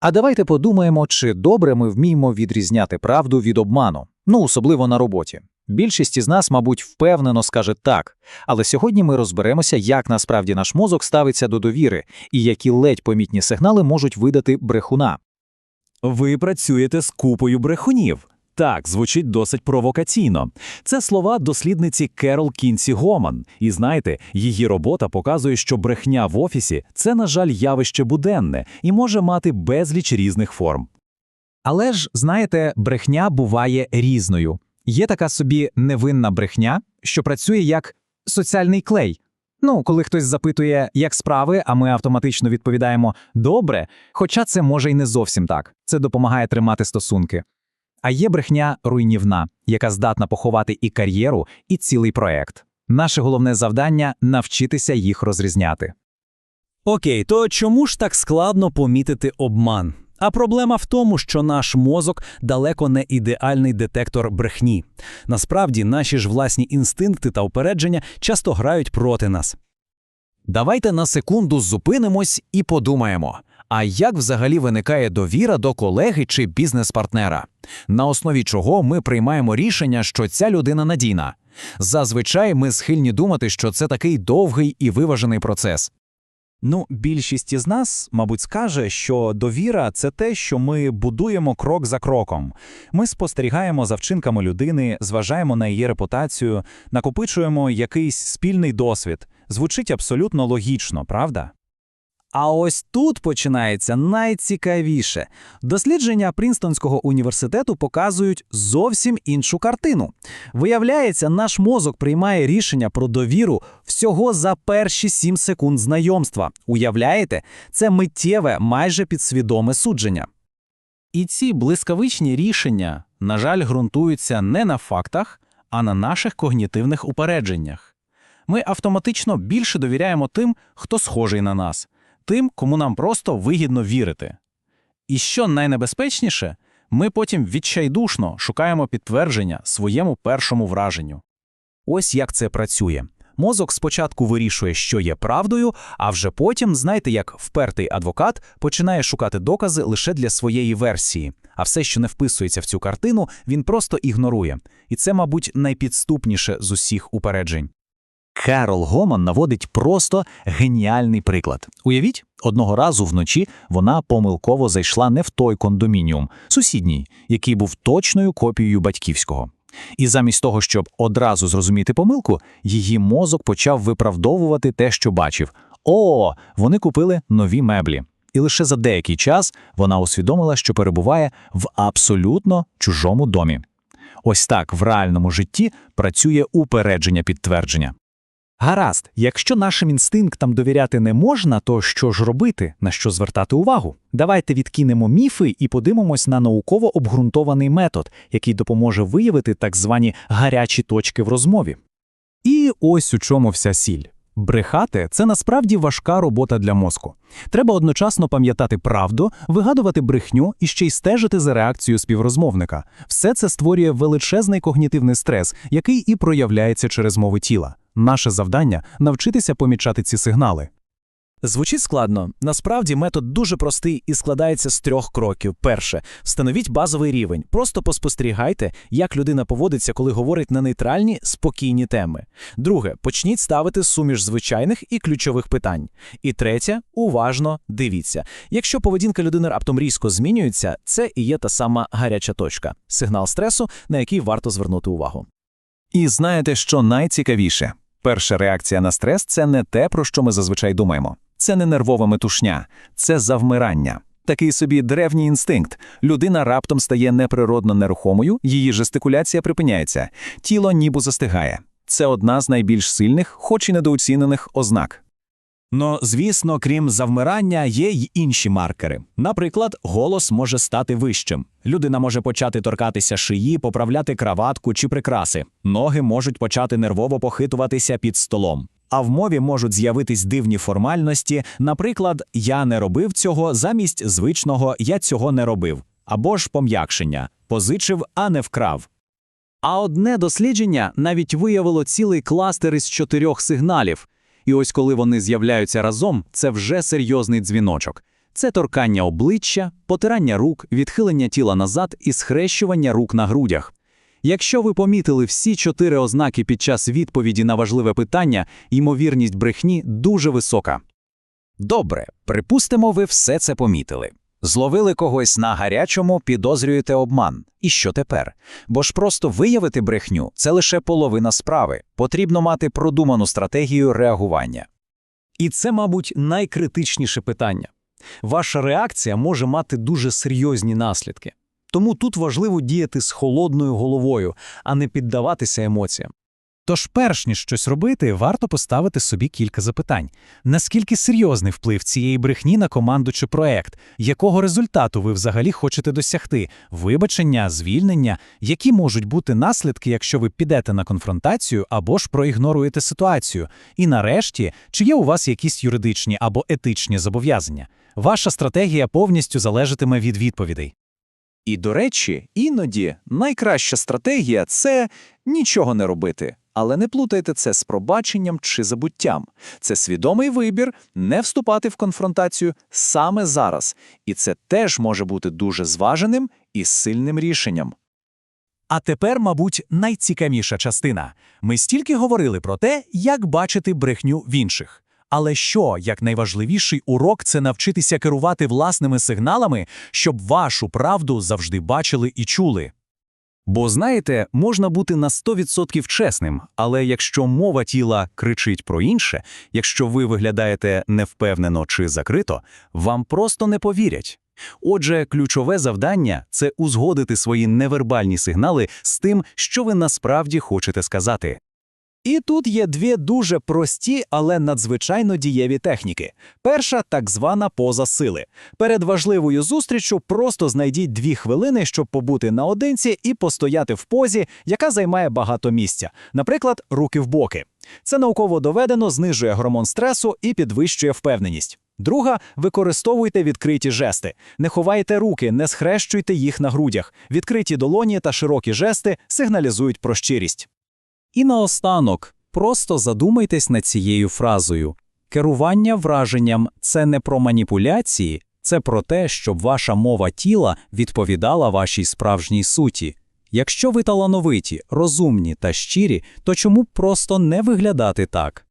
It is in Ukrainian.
А давайте подумаємо, чи добре ми вміємо відрізняти правду від обману, ну особливо на роботі. Більшість із нас, мабуть, впевнено скаже так. Але сьогодні ми розберемося, як насправді наш мозок ставиться до довіри і які ледь помітні сигнали можуть видати брехуна. Ви працюєте з купою брехунів. Так, звучить досить провокаційно. Це слова дослідниці Керол Кінсі Гоман. І знаєте, її робота показує, що брехня в офісі це, на жаль, явище буденне і може мати безліч різних форм. Але ж, знаєте, брехня буває різною. Є така собі невинна брехня, що працює як соціальний клей. Ну, коли хтось запитує, як справи, а ми автоматично відповідаємо добре, хоча це може й не зовсім так. Це допомагає тримати стосунки. А є брехня руйнівна, яка здатна поховати і кар'єру, і цілий проект. Наше головне завдання навчитися їх розрізняти. Окей, то чому ж так складно помітити обман? А проблема в тому, що наш мозок далеко не ідеальний детектор брехні. Насправді, наші ж власні інстинкти та упередження часто грають проти нас. Давайте на секунду зупинимось і подумаємо. А як взагалі виникає довіра до колеги чи бізнес-партнера? На основі чого ми приймаємо рішення, що ця людина надійна? Зазвичай ми схильні думати, що це такий довгий і виважений процес. Ну, більшість із нас, мабуть, скаже, що довіра це те, що ми будуємо крок за кроком. Ми спостерігаємо за вчинками людини, зважаємо на її репутацію, накопичуємо якийсь спільний досвід. Звучить абсолютно логічно, правда? А ось тут починається найцікавіше. Дослідження Принстонського університету показують зовсім іншу картину. Виявляється, наш мозок приймає рішення про довіру всього за перші 7 секунд знайомства. Уявляєте, це миттєве, майже підсвідоме судження. І ці блискавичні рішення, на жаль, ґрунтуються не на фактах, а на наших когнітивних упередженнях. Ми автоматично більше довіряємо тим, хто схожий на нас, тим, кому нам просто вигідно вірити. І що найнебезпечніше, ми потім відчайдушно шукаємо підтвердження своєму першому враженню. Ось як це працює. Мозок спочатку вирішує, що є правдою, а вже потім, знаєте, як впертий адвокат починає шукати докази лише для своєї версії, а все, що не вписується в цю картину, він просто ігнорує. І це, мабуть, найпідступніше з усіх упереджень. Карол Гоман наводить просто геніальний приклад. Уявіть, одного разу вночі вона помилково зайшла не в той кондомініум, сусідній, який був точною копією батьківського. І замість того, щоб одразу зрозуміти помилку, її мозок почав виправдовувати те, що бачив. О, вони купили нові меблі. І лише за деякий час вона усвідомила, що перебуває в абсолютно чужому домі. Ось так в реальному житті працює упередження підтвердження. Гаразд, якщо нашим інстинктам довіряти не можна, то що ж робити, на що звертати увагу? Давайте відкинемо міфи і подивимось на науково обґрунтований метод, який допоможе виявити так звані гарячі точки в розмові. І ось у чому вся сіль. Брехати це насправді важка робота для мозку. Треба одночасно пам'ятати правду, вигадувати брехню і ще й стежити за реакцією співрозмовника. Все це створює величезний когнітивний стрес, який і проявляється через мови тіла. Наше завдання навчитися помічати ці сигнали. Звучить складно. Насправді метод дуже простий і складається з трьох кроків. Перше, встановіть базовий рівень. Просто поспостерігайте, як людина поводиться, коли говорить на нейтральні, спокійні теми. Друге, почніть ставити суміш звичайних і ключових питань. І третє, уважно дивіться. Якщо поведінка людини раптом різко змінюється, це і є та сама гаряча точка, сигнал стресу, на який варто звернути увагу. І знаєте, що найцікавіше? Перша реакція на стрес це не те, про що ми зазвичай думаємо. Це не нервова метушня, це завмирання. Такий собі древній інстинкт. Людина раптом стає неприродно нерухомою, її жестикуляція припиняється, тіло ніби застигає. Це одна з найбільш сильних, хоч і недооцінених ознак. Но, звісно, крім завмирання, є й інші маркери. Наприклад, голос може стати вищим. Людина може почати торкатися шиї, поправляти краватку чи прикраси. Ноги можуть почати нервово похитуватися під столом. А в мові можуть з'явитись дивні формальності, наприклад, я не робив цього замість звичного я цього не робив, або ж пом'якшення позичив, а не вкрав. А одне дослідження навіть виявило цілий кластер із чотирьох сигналів. І ось коли вони з'являються разом, це вже серйозний дзвіночок. Це торкання обличчя, потирання рук, відхилення тіла назад і схрещування рук на грудях. Якщо ви помітили всі чотири ознаки під час відповіді на важливе питання, ймовірність брехні дуже висока. Добре, припустимо, ви все це помітили. Зловили когось на гарячому, підозрюєте обман. І що тепер? Бо ж просто виявити брехню це лише половина справи. Потрібно мати продуману стратегію реагування. І це, мабуть, найкритичніше питання. Ваша реакція може мати дуже серйозні наслідки. Тому тут важливо діяти з холодною головою, а не піддаватися емоціям. Тож, перш ніж щось робити, варто поставити собі кілька запитань. Наскільки серйозний вплив цієї брехні на команду чи проект? Якого результату ви взагалі хочете досягти? Вибачення, звільнення? Які можуть бути наслідки, якщо ви підете на конфронтацію або ж проігноруєте ситуацію? І нарешті, чи є у вас якісь юридичні або етичні зобов'язання? Ваша стратегія повністю залежатиме від відповідей. І, до речі, іноді найкраща стратегія це нічого не робити. Але не плутайте це з пробаченням чи забуттям. Це свідомий вибір не вступати в конфронтацію саме зараз. І це теж може бути дуже зваженим і сильним рішенням. А тепер, мабуть, найцікавіша частина. Ми стільки говорили про те, як бачити брехню в інших. Але що, як найважливіший урок, це навчитися керувати власними сигналами, щоб вашу правду завжди бачили і чули. Бо знаєте, можна бути на 100% чесним, але якщо мова тіла кричить про інше, якщо ви виглядаєте невпевнено чи закрито, вам просто не повірять. Отже, ключове завдання це узгодити свої невербальні сигнали з тим, що ви насправді хочете сказати. І тут є дві дуже прості, але надзвичайно дієві техніки. Перша так звана поза сили. Перед важливою зустріччю просто знайдіть дві хвилини, щоб побути наодинці і постояти в позі, яка займає багато місця. Наприклад, руки в боки. Це науково доведено, знижує гормон стресу і підвищує впевненість. Друга використовуйте відкриті жести. Не ховайте руки, не схрещуйте їх на грудях. Відкриті долоні та широкі жести сигналізують про щирість. І наостанок, просто задумайтесь над цією фразою. Керування враженням це не про маніпуляції, це про те, щоб ваша мова тіла відповідала вашій справжній суті. Якщо ви талановиті, розумні та щирі, то чому б просто не виглядати так?